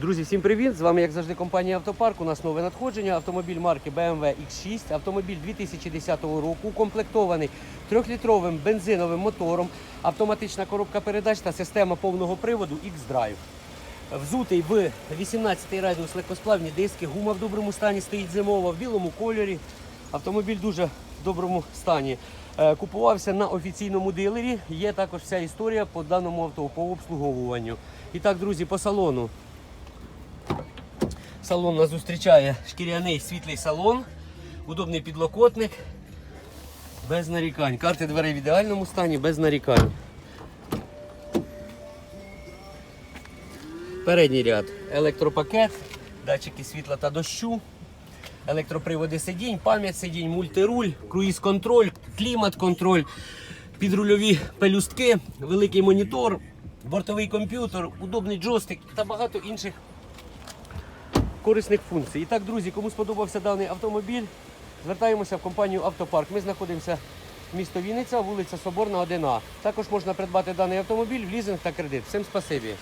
Друзі, всім привіт! З вами, як завжди, компанія Автопарк. У нас нове надходження. Автомобіль марки BMW X6. Автомобіль 2010 року, укомплектований 3-літровим бензиновим мотором, автоматична коробка передач та система повного приводу X-Drive. Взутий в 18-й радіус легкосплавні диски, гума в доброму стані стоїть зимова, в білому кольорі. Автомобіль дуже в доброму стані. Е, Купувався на офіційному дилері. Є також вся історія по даному авто по обслуговуванню. І так, друзі, по салону. Салон нас зустрічає шкіряний світлий салон, удобний підлокотник, без нарікань. Карти дверей в ідеальному стані, без нарікань. Передній ряд електропакет, датчики світла та дощу, електроприводи сидінь, пам'ять сидінь, мультируль, круїз-контроль, клімат-контроль, підрульові пелюстки, великий монітор, бортовий комп'ютер, удобний джойстик та багато інших корисних функцій. І так, друзі, кому сподобався даний автомобіль, звертаємося в компанію Автопарк. Ми знаходимося в місто Вінниця, вулиця Соборна, 1А. Також можна придбати даний автомобіль в лізинг та кредит. Всім спасибі.